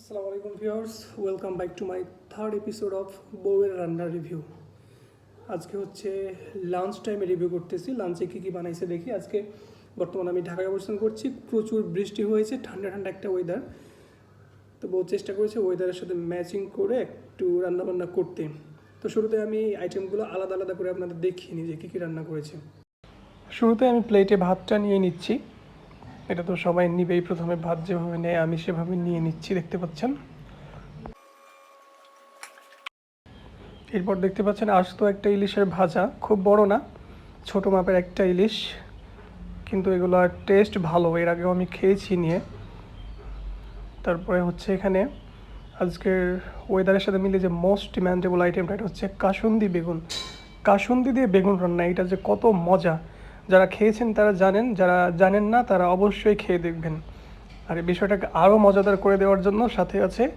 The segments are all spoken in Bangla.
আসসালামু আলাইকুম viewers welcome back to my third episode of বউয়ের রান্নার রিভিউ আজকে হচ্ছে লাঞ্চ টাইমে রিভিউ করতেছি। লাঞ্চে কী কী বানাইছে দেখি। আজকে বর্তমানে আমি ঢাকায় অবস্থান করছি। প্রচুর বৃষ্টি হয়েছে, ঠান্ডা ঠান্ডা একটা ওয়েদার তো বউ চেষ্টা করেছে ওয়েদারের সাথে ম্যাচিং করে একটু রান্নাবান্না করতে। তো শুরুতে আমি আইটেমগুলো আলাদা আলাদা করে আপনাদের দেখিয়ে নিই যে কী কী রান্না করেছে। শুরুতে আমি প্লেটে ভাতটা নিয়ে নিচ্ছি। এটা তো সবাই নিবেই প্রথমে, ভাত যেভাবে নেয়, আমি সেভাবে নিয়ে নিচ্ছি, দেখতে পাচ্ছেন? এরপর দেখতে পাচ্ছেন, আস্ত একটা ইলিশের ভাজা, খুব বড় না, ছোট মাপের একটা ইলিশ, কিন্তু এগুলোর টেস্ট ভালো, এর আগেও আমি খেয়েছি নিয়ে। তারপরে হচ্ছে এখানে আজকের ওয়েদারের সাথে মিলে যে মোস্ট ডিম্যান্ডেবল আইটেমটা এটা হচ্ছে কাসুন্দি বেগুন। কাসুন্দি দিয়ে বেগুন রান্না, এটা যে কত মজা! যারা খেয়েছেন তারা জানেন, যারা জানেন না তারা অবশ্যই খেয়ে দেখবেন। আর এই বিষয়টাকে আরও মজাদার করে দেওয়ার জন্য সাথে আছে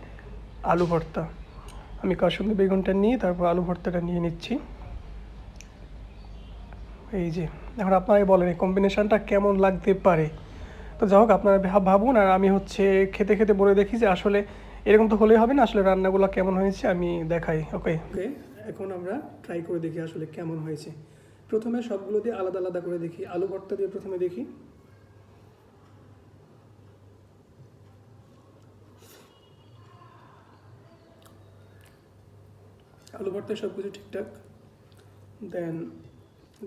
আলু ভর্তা। আমি কাসুন্দি বেগুনটা নিয়ে তারপর আলু ভর্তাটা নিয়ে নিচ্ছি। এই যে, এখন আপনারাই বলেন এই কম্বিনেশনটা কেমন লাগতে পারে? তো যাই হোক, আপনারা ভাব- ভাবুন, আর আমি হচ্ছে খেতে খেতে বলে দেখি যে আসলে এরকম তো হলেই হবে না, আসলে রান্নাগুলো কেমন হয়েছে আমি দেখাই ওকে ওকে এখন আমরা ট্রাই করে দেখি আসলে কেমন হয়েছে। প্রথমে সবগুলো দিয়ে আলাদা আলাদা করে দেখি। আলু ভর্তা দিয়ে প্রথমে দেখি। আলু ভর্তা সব কিছু ঠিকঠাক। দেন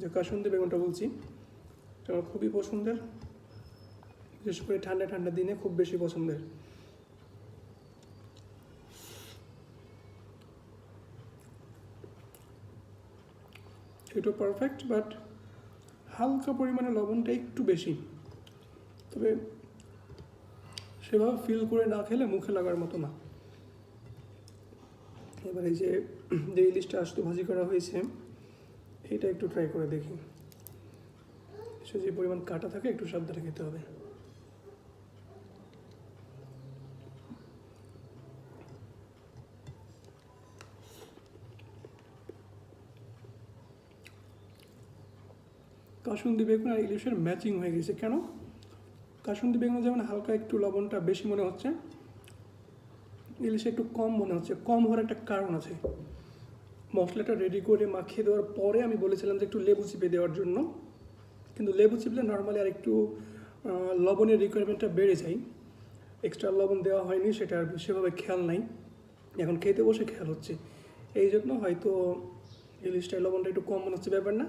যে কাসুন্দি বেগুনটা বলছি আমার খুবই পছন্দের। বিশেষ করে ঠান্ডা ঠান্ডা দিনে খুব বেশি পছন্দের। এটা পারফেক্ট বাট হালকা পরিমাণে লবণটা একটু বেশি। তবে সেভাবে ফিল করে না খেলে মুখে লাগার মতো না। এবার এই যে যে ইলিশটা আস্ত ভাজি করা হয়েছে, এটা একটু ট্রাই করে দেখি। সে যে পরিমাণ কাটা থাকে, একটু সাবধানে খেতে হবে। কাসুন্দি বেগুন আর ইলিশের ম্যাচিং হয়ে গেছে। কেন? কাসুন্দি বেগুন যেমন হালকা একটু লবণটা বেশি মনে হচ্ছে, ইলিশে একটু কম মনে হচ্ছে। কম হওয়ার একটা কারণ আছে। মশলাটা রেডি করে মাখিয়ে দেওয়ার পরে আমি বলেছিলাম যে একটু লেবু চিপে দেওয়ার জন্য। কিন্তু লেবু চিপলে নর্মালি আর একটু লবণের রিকোয়ারমেন্টটা বেড়ে যায়। এক্সট্রা লবণ দেওয়া হয়নি, সেটা আর সেভাবে খেয়াল নাই। এখন খেতে বসে খেয়াল হচ্ছে। এই জন্য হয়তো ইলিশটার লবণটা একটু কম মনে হচ্ছে, ব্যাপার না।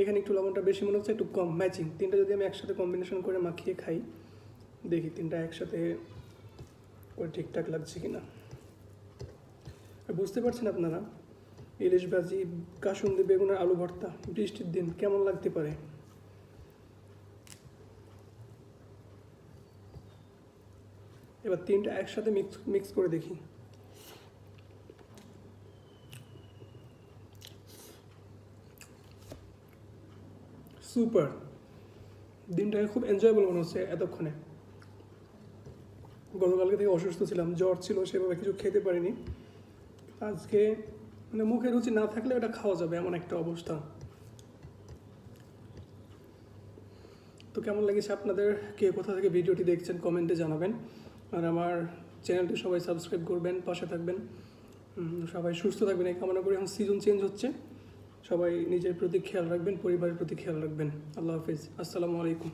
এখানে একটু লবণটা বেশি মনে হচ্ছে, একটু কম। ম্যাচিং তিনটা যদি আমি একসাথে কম্বিনেশন করে মাখিয়ে খাই, দেখি তিনটা একসাথে করে ঠিকঠাক লাগছে কিনা। আর বুঝতে পারছেন আপনারা, ইলিশ ভাজি, কাসুন্দি বেগুনের আলু ভর্তা, বৃষ্টির দিন কেমন লাগতে পারে? এবার তিনটা একসাথে মিক্স মিক্স করে দেখি। সুপার দিনটাকে খুব এনজয়েবল মনে হচ্ছে এতক্ষণে। গতকালকে থেকে অসুস্থ ছিলাম, জ্বর ছিল, সেভাবে কিছু খেতে পারিনি। আজকে মানে মুখে রুচি না থাকলে এটা খাওয়া যাবে এমন একটা অবস্থা। তো কেমন লেগেছে আপনাদের? কে কোথা থেকে ভিডিওটি দেখছেন কমেন্টে জানাবেন। আর আমার চ্যানেলটি সবাই সাবস্ক্রাইব করবেন, পাশে থাকবেন। সবাই সুস্থ থাকবেন। এই কামনা করি এখন সিজন চেঞ্জ হচ্ছে। সবাই নিজের প্রতি খেয়াল রাখবেন পরিবারের প্রতি খেয়াল রাখবেন। আল্লাহ হাফিজ। আসসালামু আলাইকুম।